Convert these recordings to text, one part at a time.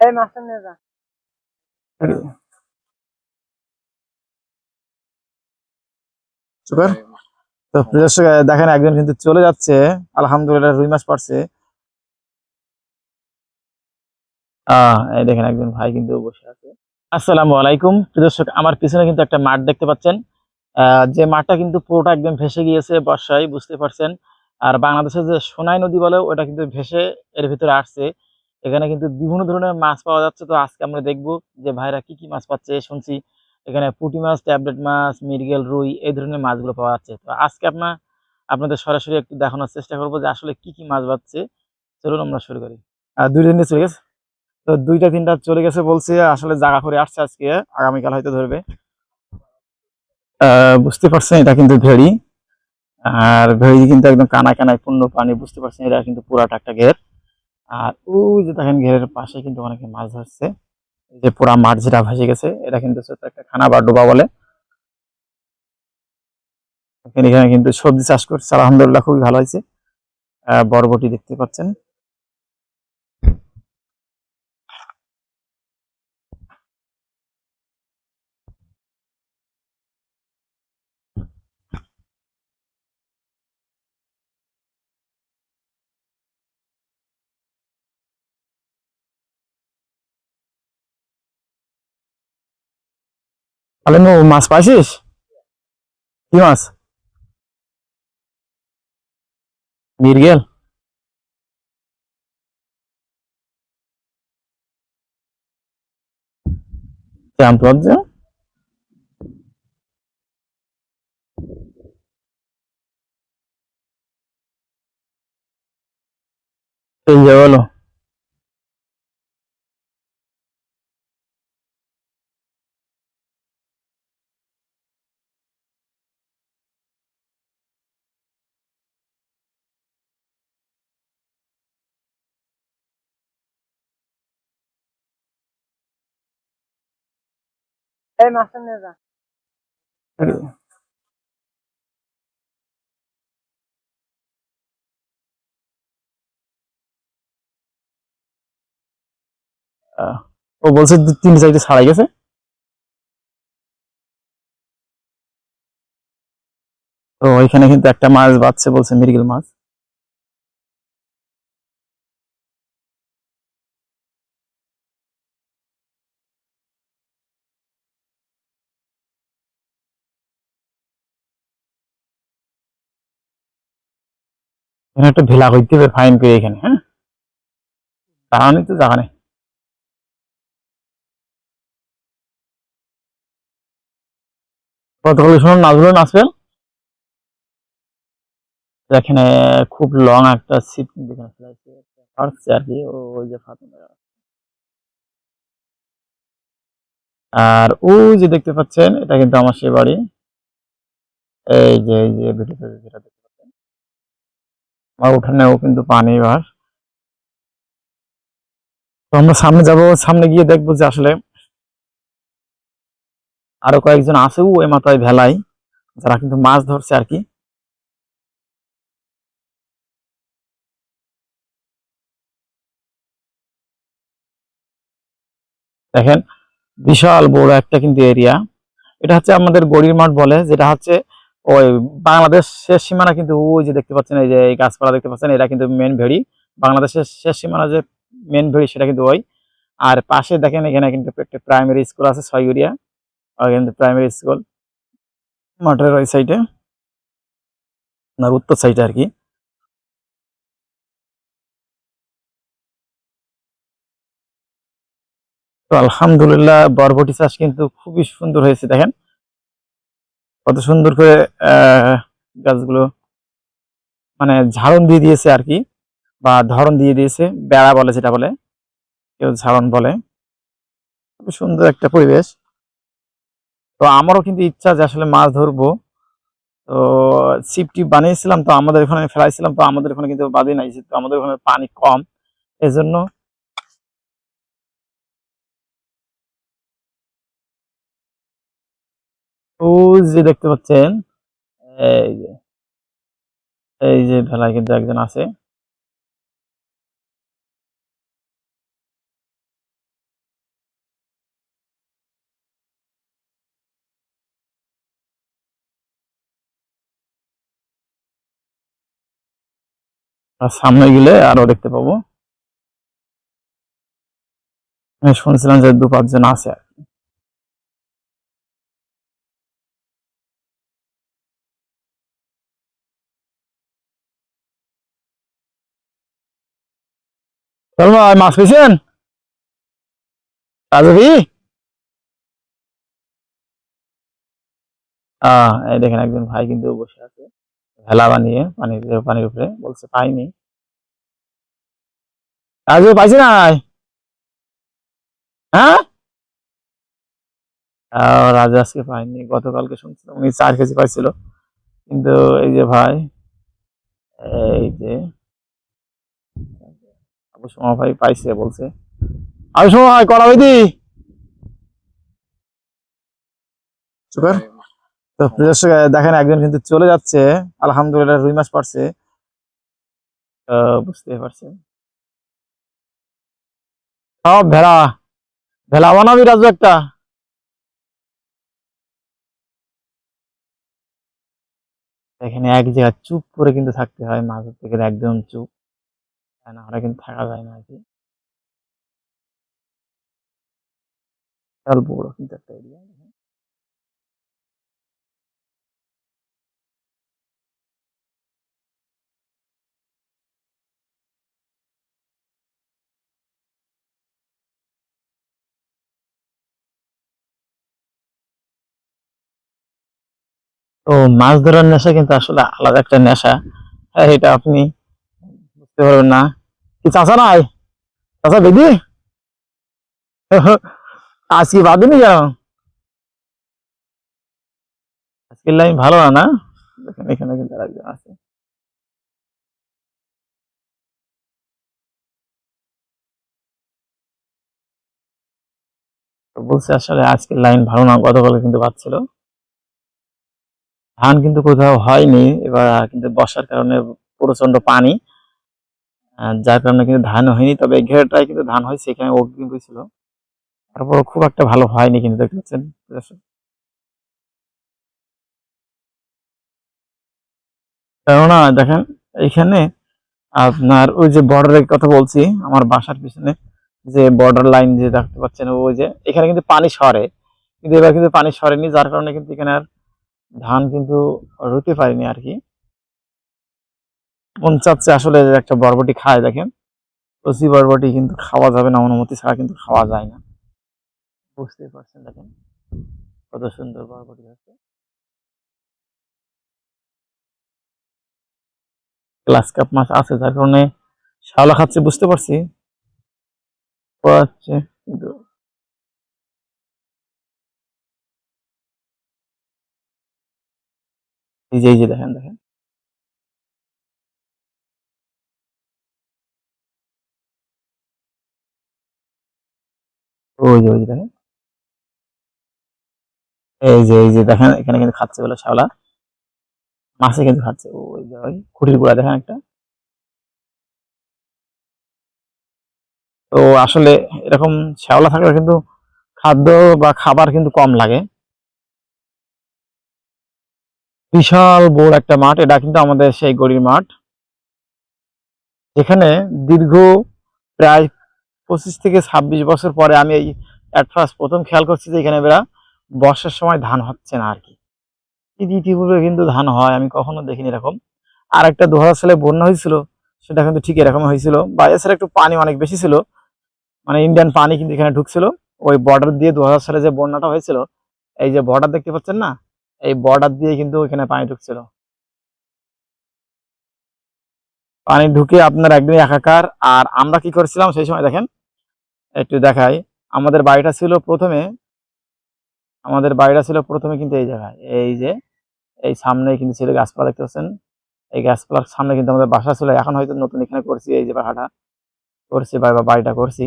এই মাছটা নিয়ে যা সুপার তো দর্শক আহ, দেখেন একজন কিন্তু চলে যাচ্ছে। আলহামদুলিল্লাহ রুই মাছ পারছে। এই দেখেন একজন ভাই কিন্তু বসে আছে। আসসালামু আলাইকুম। দর্শক আমার পিছনে কিন্তু একটা মাঠ দেখতে পাচ্ছেন। আহ, যে মাঠটা কিন্তু পুরোটা একদম ভেসে গিয়েছে বর্ষায় বুঝতে পারছেন। আর বাংলাদেশের যে সোনাই নদী বলে ওটা কিন্তু ভেসে এর ভিতরে আসছে। এখানে কিন্তু বিভিন্ন ধরনের মাছ পাওয়া যাচ্ছে। তো আজকে আমরা দেখব যে ভাইরা কি কি মাছ পাচ্ছে। শুনছি এখানে পুঁটি মাছ, ট্যাবলেট মাছ মিরগেল রুই এই ধরনের মাছগুলো পাওয়া যাচ্ছে। তো আজকে আপনার আপনাদের সরাসরি একটু দেখানোর চেষ্টা করব যে আসলে কি কি মাছ পাচ্ছে। চলুন আমরা শুরু করি। আর দুই তিনটে চলে গেছে। তো দুইটা, তিনটা চলে গেছে বলছে, আসলে জায়গা করে আসছে আজকে, আগামীকাল হয়তো ধরবে। বুঝতে পারছেন, এটা কিন্তু ভেড়ি। আর ভেড়ি কিন্তু একদম কানা কানায় পূর্ণ পানি, বুঝতে পারছেন, এটা কিন্তু পুরাটা একটা ঘের। আর ওই যে দেখেন ঘেরের পাশে কিন্তু অনেকে মাছ ধরছে। যে পুরা মাঠ যেটা ভাসে গেছে, এটা কিন্তু একটা খানা বা ডোবা বলে। এখানে কিন্তু সবজি চাষ করছে, আলহামদুলিল্লাহ খুবই ভালো হয়েছে। বরবটি দেখতে পাচ্ছেন। তাহলে মো মাছ পাইছিস কি মাছ মিরগেল চ্যাম্প লজ্জা এই যে বলো এই মাছটা নিয়ে ও বলছে তিন চারটে ছাড়াই গেছে? তো ওইখানে কিন্তু একটা মাছ বাচ্ছে বলছে, মৃগেল মাছ। এখানে একটা ভেলা হইতে হবে ফাইন পেয়ে এখানে হ্যাঁ? দাঁড়ানি তো, জায়গা নেই। গতকাল শুনুন নাচগুলো নাচবেন এখানে খুব লং একটা সিট পারছে আর কি ও- ওই যে। আর ওই যে দেখতে পাচ্ছেন, এটা কিন্তু আমার সে বাড়ি। এই যে এই যে ভিডিওতে যেটা দেখতে আমার উঠানেও কিন্তু পানি ভার তো আমরা সামনে যাব, সামনে গিয়ে দেখব যে আসলে আরও কয়েকজন আছে ওই মাথায় ভেলায় যারা কিন্তু মাছ ধরছে আর কি। দেখেন, বিশাল বড় একটা কিন্তু এরিয়া এটা হচ্ছে আমাদের গড়ির মাঠ বলে, যেটা হচ্ছে ওই বাংলাদেশ শেষ সীমানা কিন্তু ওই যে দেখতে পাচ্ছেন, এই যে এই গাছপালা দেখতে পাচ্ছেন, এটা কিন্তু মেন ভেড়ি। বাংলাদেশের শেষ সীমানা যে মেন ভেড়ি সেটা কিন্তু ওই। আর পাশে দেখেন, এখানে কিন্তু একটা প্রাইমারি স্কুল আছে ছয়গড়িয়া কিন্তু প্রাইমারি স্কুল মাঠের ওই সাইডে উত্তর সাইডে আর কি। তো আলহামদুলিল্লাহ, বরবটি চাষ কিন্তু খুবই সুন্দর হয়েছে, দেখেন। কত সুন্দর করে গাছগুলো মানে ঝাড়ন দিয়ে দিয়েছে আর কি, বা ধরন দিয়ে দিয়েছে, বেড়া বলে যেটা বলে, কেউ ঝাড়ন বলে। সুন্দর একটা পরিবেশ। তো আমারও কিন্তু ইচ্ছা যে আসলে মাছ ধরবো। তো ছিপ টিপ বানিয়েছিলাম, তো আমাদের এখানে ফেলাইছিলাম, তো আমাদের এখানে কিন্তু বাদে নাই তো আমাদের ওখানে পানি কম, এজন্য ও যে দেখতে পাচ্ছেন, এই যে এই যে ভেলায় কিন্তু একজন আছে। আর সামনে গেলে আরও দেখতে পাবো। শুনছিলাম যে দু পাঁচজন আছে আর ভাই মাছ পেয়েছেন রাজবি? আহ এই দেখেন একজন ভাই কিন্তু বসে আছে। ভেলা বানিয়ে, পানির পানির উপরে, বলছে পাইনি। রাজু, পাইছি নাই? হ্যাঁ? রাজু আজকে পাইনি, গতকালকে শুনছিলাম, উনি চার কেজি পাইছিল। কিন্তু এই যে ভাই, এই যে আবু সমা ভাই পাইছে বলছে। আবু সমা ভাই করা হইদি সুগার তো প্রিয় দেখেন একজন কিন্তু চলে যাচ্ছে। আলহামদুলিল্লাহ রুই মাছ পারছে। বুঝতে পারছেন সব ভেড়া। ভেলা বানাবি রাজু একটা। এখানে এক জায়গায় চুপ করে কিন্তু থাকতে হয় মাছ ধরতে গেলে একদম চুপ। তা না হলে কিন্তু থাকা যায় না আর কি। বড় কিন্তু একটা এরিয়া তো মাছ ধরার নেশা কিন্তু আসলে আলাদা একটা নেশা। হ্যাঁ এটা আপনি বুঝতে পারবেন না। কি চাষা নাই চাষা বেদি আজকে বাদিনি কেন আজকের লাইন ভালো না না দেখেন এখানে কিন্তু আরেকজন আছে বলছে, আসলে আজকের লাইন ভালো না গতকালে কিন্তু বাচ্ছিল ধান কিন্তু কোথাও হয়নি, এবার কিন্তু বর্ষার কারণে প্রচণ্ড পানি। যার কারণে কিন্তু ধান হয়নি, তবে ঘেরটায় কিন্তু ধান হয়েছে এখানে অগ্নি হয়েছিল। তারপর খুব একটা ভালো হয়নি কিন্তু, দেখতে পাচ্ছেন কেননা, দেখেন এইখানে আপনার ওই যে বর্ডারের কথা বলছি, আমার বাসার পিছনে যে বর্ডার লাইন যে দেখতে পাচ্ছেন, ওই যে, এখানে কিন্তু পানি সরে। কিন্তু এবার কিন্তু পানি সরেনি, যার কারণে কিন্তু এখানে আর ধান কিন্তু রুতে পারিনি আর কি। মন চাচ্ছে আসলে একটা বরবটি খায় দেখেন। কচি বরবটি কিন্তু খাওয়া যাবে না, অনুমতি ছাড়া কিন্তু খাওয়া যায় না। বুঝতে পারছেন দেখেন কত সুন্দর বরবটি আছে গ্লাস কাপ মাছ আছে, যার কারণে শাওলা খাচ্ছে, বুঝতে পারছি। পড়াচ্ছে কিন্তু এই যে দেখেন দেখেন। ওই যে ওই যে দেখেন। এই যে এই যে দেখেন, এখানে কিন্তু খাচ্ছে বলে শাওলা মাছে কিন্তু খাচ্ছে। ওই যে, ওই খুঁটির গুড়া, দেখেন একটা। তো আসলে এরকম শ্যাওলা থাকলে কিন্তু খাদ্য বা খাবার কিন্তু কম লাগে। বিশাল বড় একটা মাঠ, এটা কিন্তু আমাদের সেই গড়ির মাঠ। যেখানে দীর্ঘ প্রায় পঁচিশ থেকে ছাব্বিশ বছর পরে আমি এই অ্যাট ফার্স্ট প্রথম খেয়াল করছি যে এখানে বেড়া বর্ষার সময় ধান হচ্ছে না আর কি। ইতিপূর্বে কিন্তু ধান হয়, আমি কখনো দেখিনি এরকম। আর একটা দু হাজার সালে বন্যা হয়েছিল, সেটা কিন্তু ঠিক এরকম হয়েছিল। বা এছাড়া একটু পানি অনেক বেশি ছিল মানে ইন্ডিয়ান পানি কিন্তু এখানে ঢুকছিল। ওই বর্ডার দিয়ে দু হাজার সালে যে বন্যাটা হয়েছিল, এই যে বর্ডার দেখতে পাচ্ছেন না? এই বর্ডার দিয়ে কিন্তু এখানে পানি ঢুকছিল। পানি ঢুকে আপনার একদমই একাকার। আর আমরা কি করেছিলাম সেই সময় দেখেন একটু দেখাই। আমাদের বাড়িটা ছিল প্রথমে, আমাদের বাড়িটা ছিল প্রথমে কিন্তু এই জায়গায়। এই যে, এই সামনে কিন্তু ছিল গাছপালা, দেখতে পাচ্ছেন? এই গাছপালার সামনে কিন্তু আমাদের বাসা ছিল। এখন হয়তো নতুন এখানে করছি, এই যে বাসাটা করছি বা বাড়িটা করছি।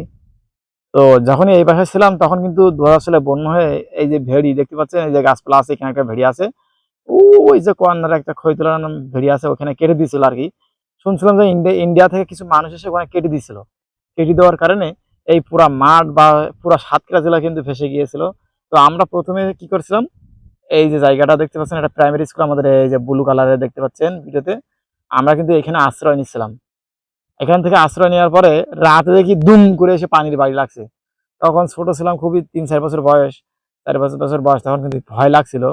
তো যখনই এই বাসায় ছিলাম, তখন কিন্তু দু হাজার সালে বন্যা হয়ে এই যে ভেড়ি দেখতে পাচ্ছেন? এই যে গাছপালা আছে, এখানে একটা ভেড়ি আছে। ও ওই যে কর্নারে একটা খৈতলা নাম ভেড়ি আছে, ওখানে কেটে দিয়েছিল আর কি। শুনছিলাম যে ইন্ডিয়া থেকে কিছু মানুষ এসে ওখানে কেটে দিয়েছিল। কেটে দেওয়ার কারণে এই পুরা মাঠ বা পুরা সাতক্ষীরা জেলা কিন্তু ভেসে গিয়েছিল। তো আমরা প্রথমে কি করছিলাম? এই যে জায়গাটা দেখতে পাচ্ছেন, এটা প্রাইমারি স্কুল আমাদের এই যে ব্লু কালারের দেখতে পাচ্ছেন ভিডিওতে। আমরা কিন্তু এখানে আশ্রয় নিচ্ছিলাম। এখান থেকে আশ্রয় নেওয়ার পরে রাতে দেখি দুম করে এসে পানির বাড়ি লাগছে। তখন ছোট ছিলাম, খুবই তিন চার বছর বয়স, চার বছর বছর বয়স, তখন কিন্তু ভয় লাগছিল।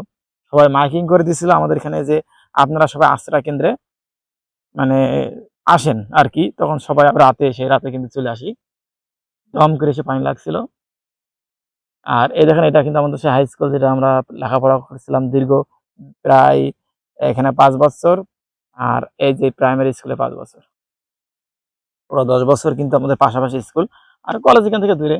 সবাই মাইকিং করে দিছিল আমাদের এখানে যে আপনারা সবাই আশ্রয় কেন্দ্রে মানে আসেন আর কি। তখন সবাই রাতে এসে, রাতে কিন্তু চলে আসি। দম করে এসে পানি লাগছিল। আর এই দেখেন, এটা কিন্তু আমাদের সে হাই স্কুল যেটা আমরা লেখাপড়া করেছিলাম দীর্ঘ প্রায় এখানে পাঁচ বছর আর এই যে প্রাইমারি স্কুলে পাঁচ বছর। পুরো দশ বছর কিন্তু আমাদের পাশাপাশি স্কুল আর কলেজ এখান থেকে দূরে।